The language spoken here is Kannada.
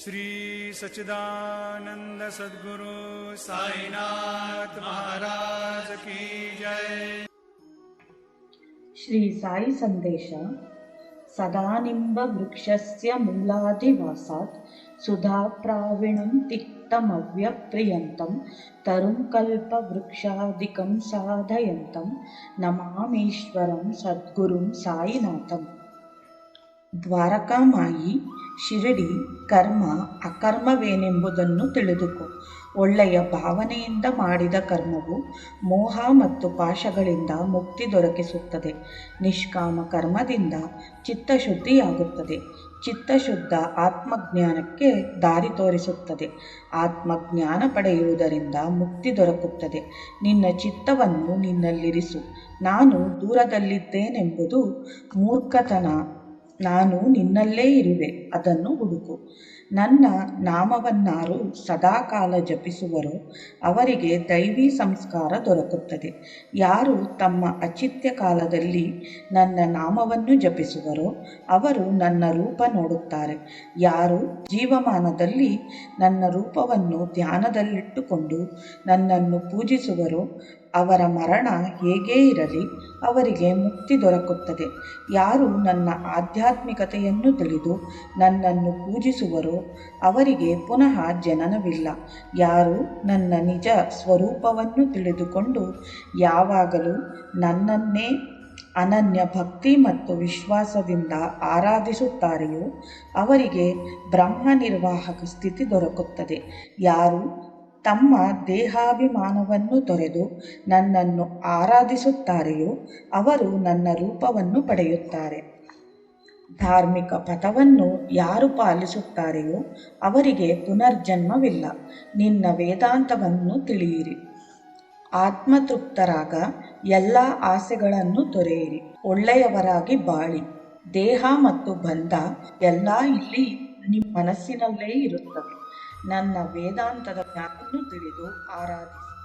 श्रीसच्चिदानन्द सद्गुरु साईनाथ महाराज की जय। श्री साई सन्देश सदानिम्बवृक्षस्य मूलाधिवासात् सुधाप्राविणं तिक्तमव्यप्रियन्तं तरुणकल्पवृक्षादिकं साधयन्तं नमामेश्वरं सद्गुरुं साईनाथम्। द्वारकामायी ಶಿರಡಿ, ಕರ್ಮ, ಅಕರ್ಮವೇನೆಂಬುದನ್ನು ತಿಳಿದುಕೋ. ಒಳ್ಳೆಯ ಭಾವನೆಯಿಂದ ಮಾಡಿದ ಕರ್ಮವು ಮೋಹ ಮತ್ತು ಪಾಶಗಳಿಂದ ಮುಕ್ತಿ ದೊರಕಿಸುತ್ತದೆ. ನಿಷ್ಕಾಮ ಕರ್ಮದಿಂದ ಚಿತ್ತಶುದ್ಧಿಯಾಗುತ್ತದೆ. ಚಿತ್ತಶುದ್ಧ ಆತ್ಮಜ್ಞಾನಕ್ಕೆ ದಾರಿ ತೋರಿಸುತ್ತದೆ. ಆತ್ಮಜ್ಞಾನ ಪಡೆಯುವುದರಿಂದ ಮುಕ್ತಿ ದೊರಕುತ್ತದೆ. ನಿನ್ನ ಚಿತ್ತವನ್ನು ನಿನ್ನಲ್ಲಿರಿಸು. ನಾನು ದೂರದಲ್ಲಿದ್ದೇನೆಂಬುದು ಮೂರ್ಖತನ. ನಾನು ನಿನ್ನಲ್ಲೇ ಇರುವೆ ಅದನ್ನು ಹುಡುಕು. ನನ್ನ ನಾಮವನ್ನಾರು ಸದಾಕಾಲ ಜಪಿಸುವರೋ, ಅವರಿಗೆ ದೈವಿ ಸಂಸ್ಕಾರ ದೊರಕುತ್ತದೆ. ಯಾರು ತಮ್ಮ ಅಚಿತ್ಯ ಕಾಲದಲ್ಲಿ ನನ್ನ ನಾಮವನ್ನು ಜಪಿಸುವರೋ, ಅವರು ನನ್ನ ರೂಪ ನೋಡುತ್ತಾರೆ. ಯಾರು ಜೀವಮಾನದಲ್ಲಿ ನನ್ನ ರೂಪವನ್ನು ಧ್ಯಾನದಲ್ಲಿಟ್ಟುಕೊಂಡು ನನ್ನನ್ನು ಪೂಜಿಸುವರೋ, ಅವರ ಮರಣ ಹೇಗೇ ಇರಲಿ, ಅವರಿಗೆ ಮುಕ್ತಿ ದೊರಕುತ್ತದೆ. ಯಾರು ನನ್ನ ಆಧ್ಯಾತ್ಮಿಕತೆಯನ್ನು ತಿಳಿದು ನನ್ನನ್ನು ಪೂಜಿಸುವರೋ ಅವರಿಗೆ ಪುನಃ ಜನನವಿಲ್ಲ. ಯಾರು ನನ್ನ ನಿಜ ಸ್ವರೂಪವನ್ನು ತಿಳಿದುಕೊಂಡು ಯಾವಾಗಲೂ ನನ್ನನ್ನೇ ಅನನ್ಯ ಭಕ್ತಿ ಮತ್ತು ವಿಶ್ವಾಸದಿಂದ ಆರಾಧಿಸುತ್ತಾರೆಯೋ, ಅವರಿಗೆ ಬ್ರಹ್ಮ ನಿರ್ವಾಹಕ ಸ್ಥಿತಿ ದೊರಕುತ್ತದೆ. ಯಾರು ತಮ್ಮ ದೇಹಾಭಿಮಾನವನ್ನು ತೊರೆದು ನನ್ನನ್ನು ಆರಾಧಿಸುತ್ತಾರೆಯೋ, ಅವರು ನನ್ನ ರೂಪವನ್ನು ಪಡೆಯುತ್ತಾರೆ. ಧಾರ್ಮಿಕ ಪಥವನ್ನು ಯಾರು ಪಾಲಿಸುತ್ತಾರೆಯೋ ಅವರಿಗೆ ಪುನರ್ಜನ್ಮವಿಲ್ಲ. ನಿನ್ನ ವೇದಾಂತವನ್ನು ತಿಳಿಯಿರಿ. ಆತ್ಮತೃಪ್ತರಾಗ ಎಲ್ಲ ಆಸೆಗಳನ್ನು ತೊರೆಯಿರಿ. ಒಳ್ಳೆಯವರಾಗಿ ಬಾಳಿ. ದೇಹ ಮತ್ತು ಬಂಧ ಎಲ್ಲ ಇಲ್ಲಿ ನಿಮ್ಮ ಮನಸ್ಸಿನಲ್ಲೇ ಇರುತ್ತವೆ. ನನ್ನ ವೇದಾಂತದ ಜ್ಞಾನವನ್ನು ತಿಳಿದು ಆರಾಧಿಸಿ.